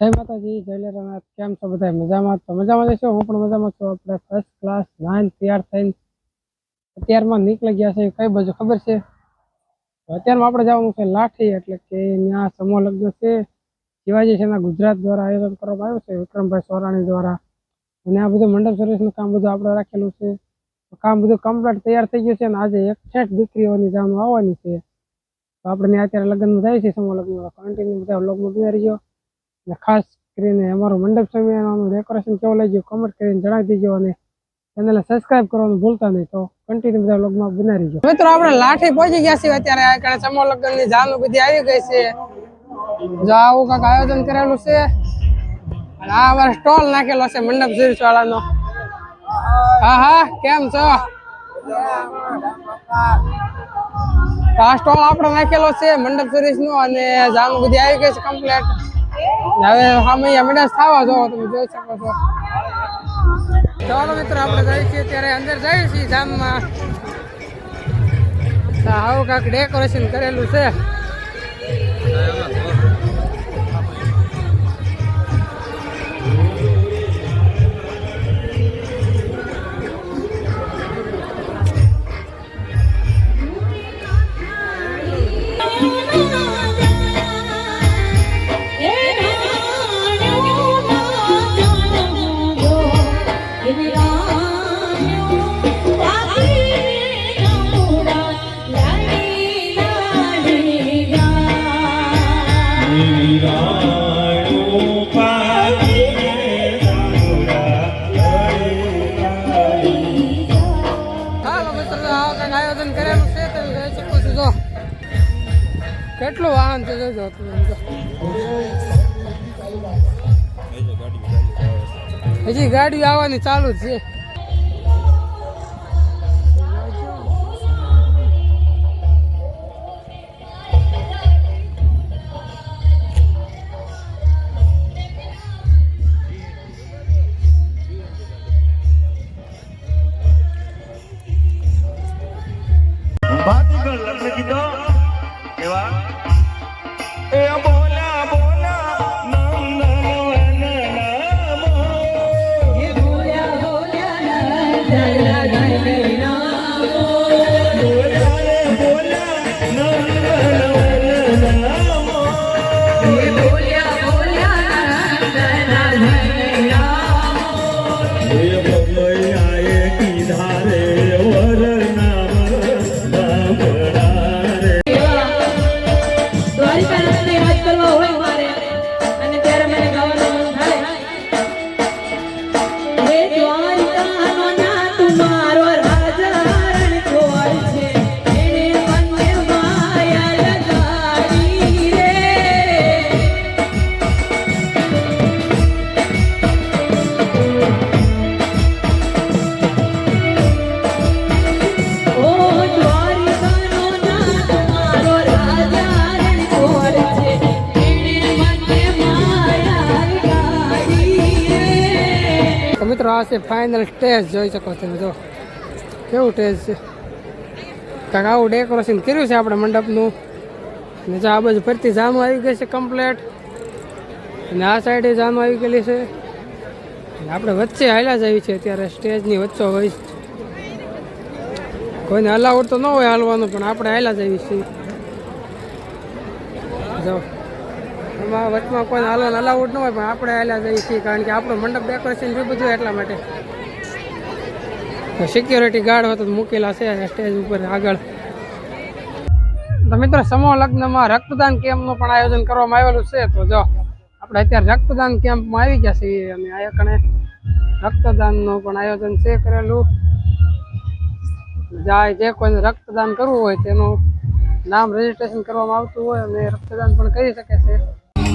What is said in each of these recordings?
જય માતાજી, જય લેરાનાથ કેમ છો બધા મજામાં? તો મજામાં જશો હું પણ મજામાં છું. આપણે ફર્સ્ટ ક્લાસ નાઇન તૈયાર થઈને અત્યારમાં નીકળી ગયા છે કઈ બાજુ ખબર છે? અત્યારમાં આપણે જવાનું છે લાઠી, એટલે કે ત્યાં સમૂહ લગ્ન છે. શિવાજી સેના ગુજરાત દ્વારા આયોજન કરવામાં આવ્યું છે. વિક્રમભાઈ સોરાણી દ્વારા. અને આ બધું મંડપ સર્વિસનું કામ બધું આપણે રાખેલું છે. કામ બધું કમ્પ્લીટ તૈયાર થઈ ગયું છે અને આજે એકસઠ દીકરીઓની જાણ આવવાની છે. તો આપણે અત્યારે લગ્નમાં જાય છે સમૂહ લગ્નમાં. કન્ટિન્યુ બધા વ્લોગમાં બિહાર રહ્યો અને ખાસ કરીને અમારું મંડપ સમયનું ડેકોરેશન કેવું લાગ્યું કોમેન્ટ કરીને જણાવી દેજો અને ચેનલને સબસ્ક્રાઇબ કરવાનું ભૂલતા નહીં તો કન્ટિન્યુ બધા વ્લોગમાં બનાવી રહીજો. મિત્રો, આપણે લાઠી પહોંચી ગયા છીએ અત્યારે. આ સમો લગ્નની જાનુ બધી આવી ગઈ છે. જો આવું કાંઈક આયોજન કરેલું છે. આ અમારે સ્ટોલ નાખેલો છે મંડપ સિરીઝ વાળાનો હા હા, કેમ છો? આ સ્ટોલ આપણે નાખેલો છે મંડપ સિરીઝ નો અને જાનુ બધી આવી ગઈ છે કમ્પ્લીટ હવે સામે મિડાસ થવા જો, તમે જોઈ શકો છો. ચાલો મિત્રો, આપણે જઈએ છીએ ત્યારે અંદર જઈએ છીએ જામમાં. તો આવું કાંઈક ડેકોરેશન કરેલું છે. કેટલું વાહન છે. હજી ગાડી આવવાની ચાલુ છે આ ફાઇનલ ટેસ્ટ જોઈ શકો તમે, જો. કેવું ટેસ્ટ છે? કાંક આવું ડેકોરેશન કર્યું છે આપણે મંડપનું? અને જો આ બાજુ ફરતી જાનું આવી ગઈ છે કમ્પ્લેટ અને આ સાઈડે જાનું આવી ગયેલી છે. આપણે વચ્ચે હાલ્યા જ આવી છે, અત્યારે સ્ટેજની વચ્ચો હોય. કોઈને અલાઉડ તો ન હોય હાલવાનું, પણ આપણે હાલ્યા જ આવી છીએ. જો. એમાં વચમાં કોઈ હાલવાનું અલાઉડ ન હોય, પણ આપણે હાલ્યા જઈએ છીએ, કારણ કે આપણું મંડપ ડેકોરેશન છે બધું એટલા માટે. સિક્યોરિટી ગાર્ડ હોય તો મૂકેલા છે સ્ટેજ ઉપર આગળ. તો મિત્રો, સમૂહ લગ્નમાં રક્તદાન કેમ્પનું પણ આયોજન કરવામાં આવેલું છે. તો જો, આપણે અત્યારે રક્તદાન કેમ્પમાં આવી ગયા છીએ અને આ કણે રક્તદાનનું પણ આયોજન છે કરેલું. જાય જે કોઈને રક્તદાન કરવું હોય તેનું નામ રજીસ્ટ્રેશન કરવામાં આવતું હોય અને રક્તદાન પણ કરી શકે છે.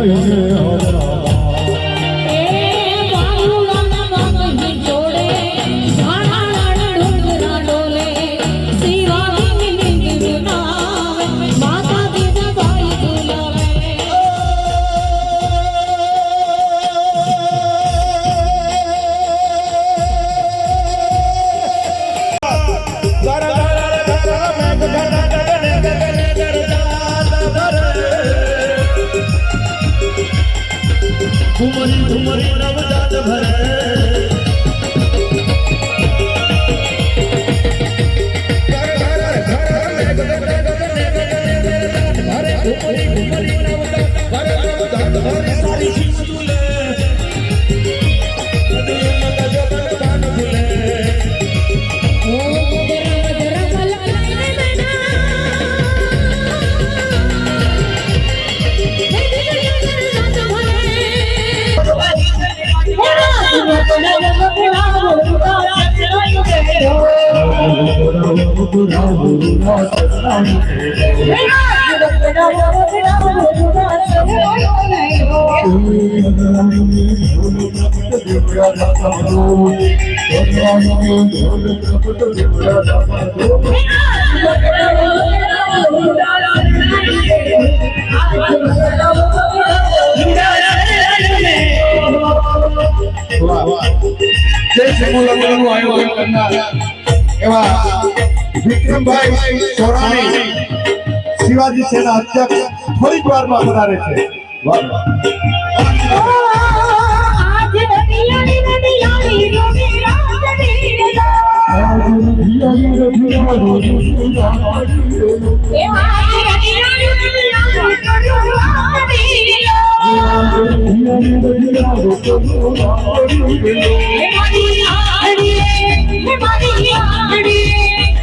아, 요새 ઘુમરી ઘુમરી નવજાત ભરે Wow, wow. Yes, I'm going to go. I'm going to go. વિક્રમભાઈ સોરાણી શિવાજી સેના અધ્યક્ષ થોડીક વારમાં પધારે છે. મારી આડી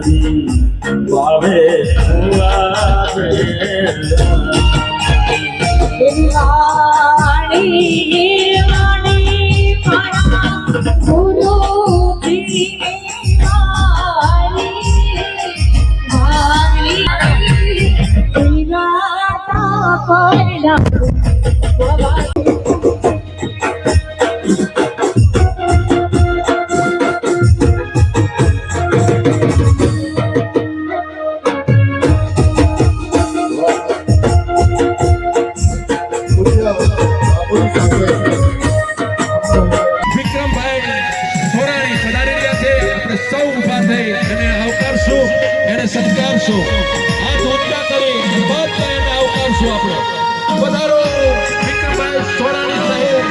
Hari કરીશું આપણે. વધારો. વિક્રમભાઈ સોરાણી સાહેબ.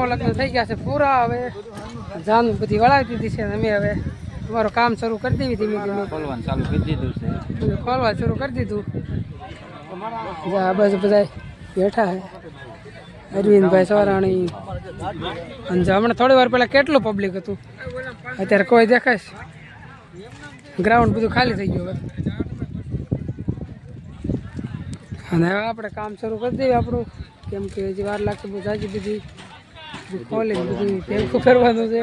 સમૂહ લગ્ન થઈ ગયા છે પૂરા હવે. જાન બધી વળાવી દીધી છે અમે હવે. અમારું કામ શરૂ કરી દેવી ધીમે ધીમે. ખોલવાનું ચાલુ કરી દીધું છે. ખોલવા શરૂ કરી દીધું. બાજુ બધા બેઠા છે. અરવિંદભાઈ સવારાણી. અને હમણાં થોડી વાર પહેલાં કેટલું પબ્લિક હતું? અત્યારે કોઈ દેખાય ગ્રાઉન્ડ બધું ખાલી થઈ ગયું હવે. અને હવે આપણે કામ શરૂ કરી દઈએ આપણું. કેમ કે હજી વાર લાગશે બહુ જાજી બધી. ખોલીને બધું ભેગું કરવાનું છે.